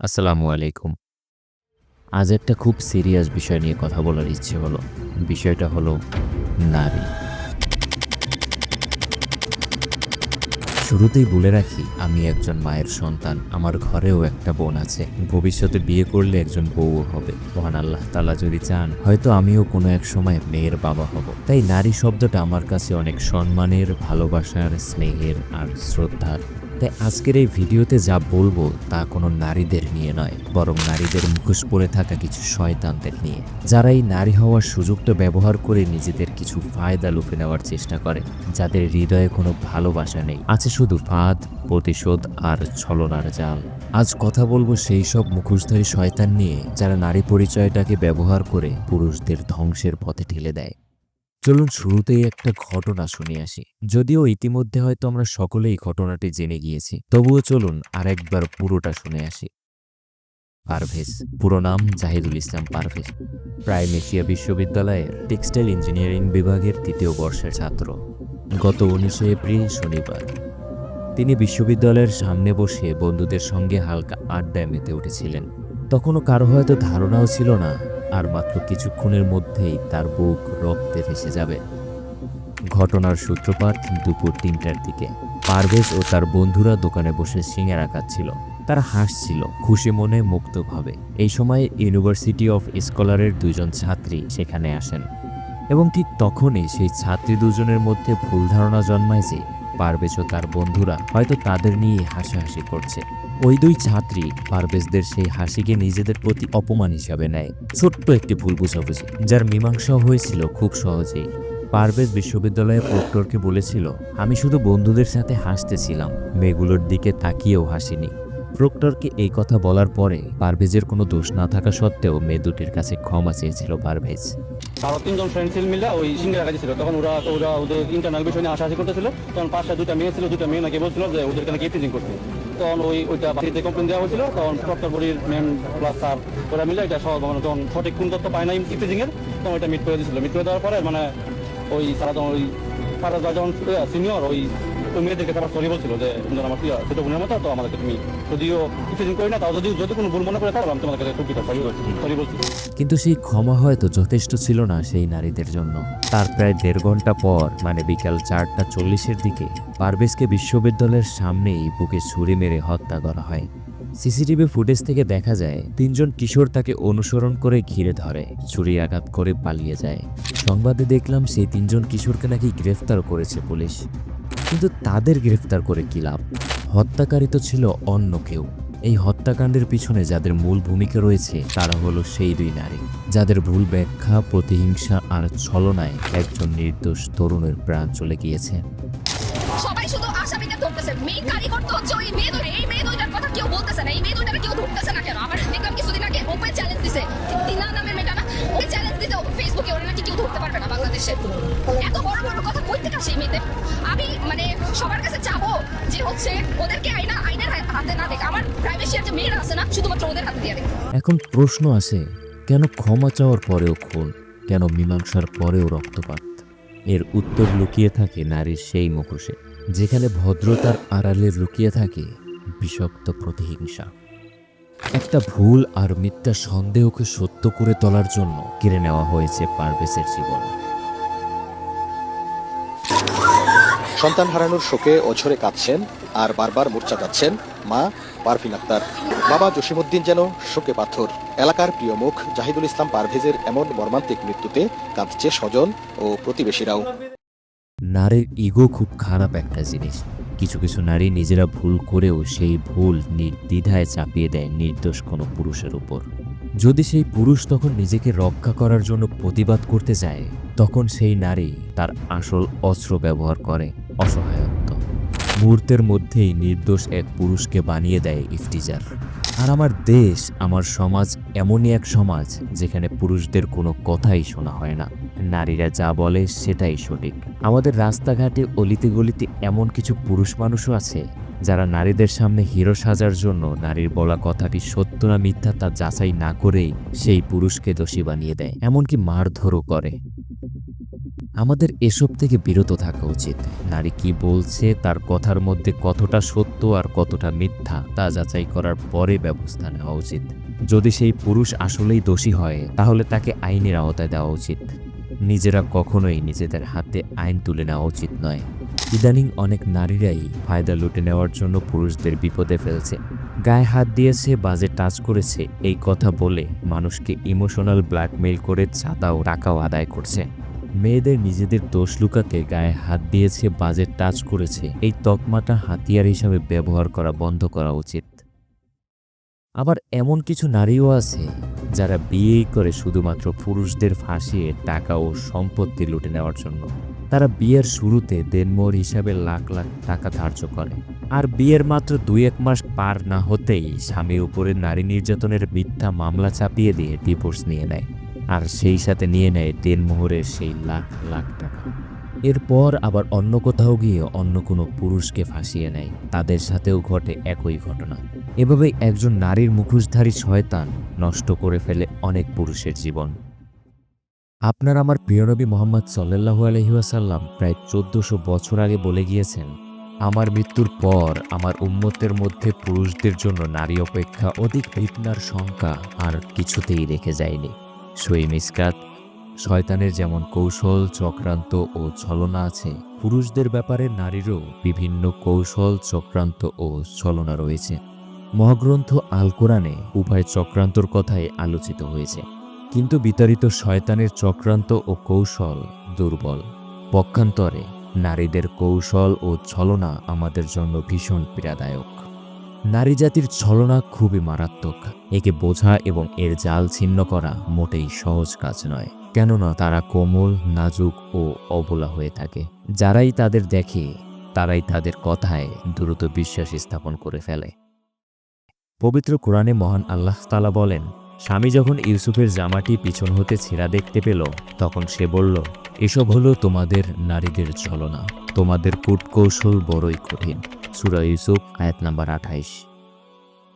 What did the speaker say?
আসসালামু আলাইকুম। আজ একটা খুব সিরিয়াস বিষয় নিয়ে কথা বলার ইচ্ছে হলো। বিষয়টা হলো নারী। শুরুতেই বলে রাখি, আমি একজন মায়ের সন্তান, আমার ঘরেও একটা বোন আছে। ভবিষ্যতে বিয়ে করলে একজন বউও হবে। মহান আল্লাহ তালা যদি চান, হয়তো আমিও কোনো এক সময় মেয়ের বাবা হব। তাই নারী শব্দটা আমার কাছে অনেক সম্মানের, ভালোবাসার, স্নেহের আর শ্রদ্ধার। তাই আজকের এই ভিডিওতে যা বলব তা কোনো নারীদের নিয়ে নয়, বরং নারীদের মুখোশ পরে থাকা কিছু শয়তানদের নিয়ে। যারা এই নারী হওয়ার সুযোগটা ব্যবহার করে নিজেদের কিছু ফায়দা লুফে নেওয়ার চেষ্টা করে, যাদের হৃদয়ে কোনো ভালোবাসা নেই। আছে শুধু ফাঁদ, প্রতিশোধ আর ছলনার জাল। আজ কথা বলব সেই সব মুখোশধারী শয়তান নিয়ে, যারা নারী পরিচয়টাকে ব্যবহার করে পুরুষদের ধ্বংসের পথে ঠেলে দেয়। চলুন শুরুতেই একটা ঘটনা শুনে আসি। যদিও ইতিমধ্যে হয়তো আমরা সকলেই ঘটনাটি জেনে গিয়েছি, তবুও চলুন আরেকবার পুরোটা শুনে আসি। পারভেজ, পুরো নাম জাহিদুল ইসলাম পারভেজ। প্রাইম এশিয়া বিশ্ববিদ্যালয়ের টেক্সটাইল ইঞ্জিনিয়ারিং বিভাগের তৃতীয় বর্ষের ছাত্র। গত উনিশে এপ্রিল শনিবার। তিনি বিশ্ববিদ্যালয়ের সামনে বসে বন্ধুদের সঙ্গে হালকা আড্ডায় মেতে উঠেছিলেন। তখনও কারও হয়তো ধারণাও ছিল না আর মাত্র কিছুক্ষণের মধ্যেই তার বুক রক্তে ভেসে যাবে। ঘটনার সূত্রপাত দুপুর তিনটার দিকে। পারভেজ ও তার বন্ধুরা দোকানে বসে সিঙ্গারা খাচ্ছিল। তারা হাসছিল, খুশি মনে মুক্তভাবে এই সময় ইউনিভার্সিটি অফ স্কলারের দুজন ছাত্রী সেখানে আসেন। এবং ঠিক তখনই সেই ছাত্রী দুজনের মধ্যে ভুল ধারণা জন্মায় যে পারভেজ ও তার বন্ধুরা হয়তো তাদের নিয়ে হাসাহাসি করছে। ওই দুই ছাত্রী পারভেজদের সেই হাসিকে নিজেদের প্রতি অপমান হিসাবে নেয়। ছোট্ট একটি ভুল বুঝাবুঝি, যার মীমাংসা হয়েছিল খুব সহজেই। পারভেজ বিশ্ববিদ্যালয়ের প্রক্টরকে বলেছিল, আমি শুধু বন্ধুদের সাথে হাসতেছিলাম, মেয়েগুলোর দিকে তাকিয়েও হাসিনি। প্রক্টরকে এই কথা বলার পরে পারভেজের কোনো দোষ না থাকা সত্ত্বেও মেয়ে দুটির কাছে ক্ষমা চেয়েছিল পারভেজ। আরও তিনজন ফ্রেন্ড ছিল মিলে ওই সিঙ্গারা কাছে ছিল। তখন ওরা ওরা ওদের ইন্টারনাল বিষয় নিয়ে করতেছিল। তখন পাঁচটা দুটা মেয়ে ছিল দুটা মেয়ে নাকি বলছিল যে ওদেরকে করতে। তখন ওই, ওইটা বাড়িতে কমপ্লেন দেওয়া হয়েছিল, তখন প্রক্টর মেন প্লাস স্যার ওরা মিলে এটা সব মানে তখন সঠিক কোন তত্ত্ব পায় না ইফটিজিং এর, তখন ওইটা মিট করে দিয়েছিল। মিট করে দেওয়ার পরে মানে ওই তারা তখন ওই তারা যখন সিনিয়র ওই ওই মেয়েদেরকে সরি বলছিল যে মতো, তো আমাদেরকে তুমি যদিও ইফটিজিং করি না, তাও যদি যদি কোনো ভুল মনে করে তাহলে আমি তোমাদের কাছে সরি কিন্তু সেই ক্ষমা হয়তো যথেষ্ট ছিল না সেই নারীদের জন্য। তার প্রায় দেড় ঘণ্টা পর মানে বিকাল চারটা চল্লিশের দিকে, পারভেজকে বিশ্ববিদ্যালয়ের সামনেই বুকে ছুরি মেরে হত্যা করা হয়। সিসিটিভি ফুটেজ থেকে দেখা যায়, তিনজন কিশোর তাকে অনুসরণ করে ঘিরে ধরে, ছুরি আঘাত করে পালিয়ে যায়। সংবাদে দেখলাম সেই তিনজন কিশোরকে নাকি গ্রেফতার করেছে পুলিশ। কিন্তু তাদের গ্রেফতার করে কি লাভ? হত্যাকারী তো ছিল অন্য কেউ। এই হত্যাকাণ্ডের পিছনে যাদের মূল ভূমিকা রয়েছে, তারা হলো সেই দুই নারী। যাদের ভুল ব্যাখ্যা, প্রতিহিংসা আর ছলনায় একজন নির্দোষ তরুণের প্রাণ চলে গিয়েছে। সবাই শুধু কই থেকে আসে আমি মানে সবার কাছে চাবো যে হচ্ছে ওদেরকে আইনা আইনের হাতে না দেখে। আমার প্রাইভেসিয়ার যে মেয়েরা আছে না, শুধুমাত্র ওদের হাতে দিয়ে এখন প্রশ্ন আছে, কেন ক্ষমা চাওয়ার পরেও খুন? কেন মীমাংসার পরেও রক্তপাত? এর উত্তর লুকিয়ে থাকে নারীর সেই মুখোশে, যেখানে ভদ্রতার আড়ালে লুকিয়ে থাকে বিষাক্ত প্রতিহিংসা। একটা ভুল আর মিথ্যা সন্দেহকে সত্য করে তোলার জন্য কেড়ে নেওয়া হয়েছে পারভেসের জীবন। সন্তান হারানোর শোকে অঝরে কাঁদছেন আর বারবার মূর্ছা যাচ্ছেন মা পারভিন আক্তার। বাবা জসিমুদ্দিন যেন শোকে পাথর। এলাকার প্রিয় মুখ জাহিদুল ইসলাম পারভেজের এমন মর্মান্তিক মৃত্যুতে কাঁদছে স্বজন ও প্রতিবেশীরাও। নারীর ইগো খুব খারাপ একটা জিনিস। কিছু কিছু নারী নিজেরা ভুল করেও সেই ভুল নির্দ্বিধায় চাপিয়ে দেয় নির্দোষ কোনো পুরুষের উপর। যদি সেই পুরুষ তখন নিজেকে রক্ষা করার জন্য প্রতিবাদ করতে যায়, তখন সেই নারী তার আসল অস্ত্র ব্যবহার করে অসহায়ত্ব। মুহূর্তের মধ্যেই নির্দোষ এক পুরুষকে বানিয়ে দেয় ইফটিজার আর আমার দেশ, আমার সমাজ এমনই এক সমাজ যেখানে পুরুষদের কোনো কথাই শোনা হয় না। নারীরা যা বলে সেটাই সঠিক। আমাদের রাস্তাঘাটে অলিতে গলিতে এমন কিছু পুরুষ মানুষও আছে যারা নারীদের সামনে হিরো সাজার জন্য নারীর বলা কথাটি সত্য না মিথ্যা তা যাচাই না করেই সেই পুরুষকে দোষী বানিয়ে দেয়, এমনকি মারধরও করে। আমাদের এসব থেকে বিরত থাকা উচিত। নারী কি বলছে, তার কথার মধ্যে কতটা সত্য আর কতটা মিথ্যা তা যাচাই করার পরে ব্যবস্থা নেওয়া উচিত। যদি সেই পুরুষ আসলেই দোষী হয়, তাহলে তাকে আইনের আওতায় দেওয়া উচিত। নিজেরা কখনোই নিজেদের হাতে আইন তুলে নেওয়া উচিত নয়। ইদানিং অনেক নারীরাই ফায়দা লুটে নেওয়ার জন্য পুরুষদের বিপদে ফেলছে। গায়ে হাত দিয়েছে, বাজে টাচ করেছে, এই কথা বলে মানুষকে ইমোশনাল ব্ল্যাকমেইল করে চাঁদা ও টাকাও আদায় করছে। মেয়েদের নিজেদের দোষ লুকাতে গায়ে হাত দিয়েছে, বাজে টাচ করেছে, এই তকমাটা হাতিয়ার হিসাবে ব্যবহার করা বন্ধ করা উচিত। আবার এমন কিছু নারীও আছে যারা বিয়েই করে শুধুমাত্র পুরুষদের ফাঁসিয়ে টাকা ও সম্পত্তি লুটে নেওয়ার জন্য। তারা বিয়ের শুরুতে দেনমোহর হিসাবে লাখ লাখ টাকা ধার্য করে। আর বিয়ের মাত্র দুই এক মাস পার না হতেই স্বামীর উপরে নারী নির্যাতনের মিথ্যা মামলা চাপিয়ে দিয়ে ডিভোর্স নিয়ে নেয়। আর সেই সাথে নিয়ে নেয় দেনমোহরের সেই লাখ লাখ টাকা। এরপর আবার অন্য কোথাও গিয়ে অন্য কোনো পুরুষকে ফাঁসিয়ে নেয়। তাদের সাথেও ঘটে একই ঘটনা। এভাবেই একজন নারীর মুখোশধারী শয়তান নষ্ট করে ফেলে অনেক পুরুষের জীবন। আপনার আমার প্রিয়নবী মোহাম্মদ সাল্লাহু আলহিহাসাল্লাম প্রায় চোদ্দশো বছর আগে বলে গিয়েছেন, আমার মৃত্যুর পর আমার উম্মতের মধ্যে পুরুষদের জন্য নারী অপেক্ষা অধিক ফিতনার শঙ্কা আর কিছুতেই রেখে যায়নি। সই মিসকাত, শয়তানের যেমন কৌশল, চক্রান্ত ও ছলনা আছে, পুরুষদের ব্যাপারে নারীরও বিভিন্ন কৌশল, চক্রান্ত ও ছলনা রয়েছে। মহাগ্রন্থ আল কোরআনে উভয় চক্রান্তর কথাই আলোচিত হয়েছে। কিন্তু বিতাড়িত শয়তানের চক্রান্ত ও কৌশল দুর্বল। পক্ষান্তরে নারীদের কৌশল ও ছলনা আমাদের জন্য ভীষণ পীড়াদায়ক। নারী জাতির ছলনা খুবই মারাত্মক। একে বোঝা এবং এর জাল ছিন্ন করা মোটেই সহজ কাজ নয়। কেননা তারা কোমল, নাজুক ও অবলা হয়ে থাকে। যারাই তাদের দেখে, তারাই তাদের কথায় দ্রুত বিশ্বাস স্থাপন করে ফেলে। পবিত্র কোরআনে মহান আল্লাহ তালা বলেন স্বামী যখন ইউসুফের জামাটি পিছন হতে ছেঁড়া দেখতে পেল, তখন সে বলল, এসব হলো তোমাদের নারীদের ছলনা। তোমাদের কূটকৌশল বড়ই কঠিন। সুরা ইউসুফ, আয়াত নাম্বার আঠাইশ।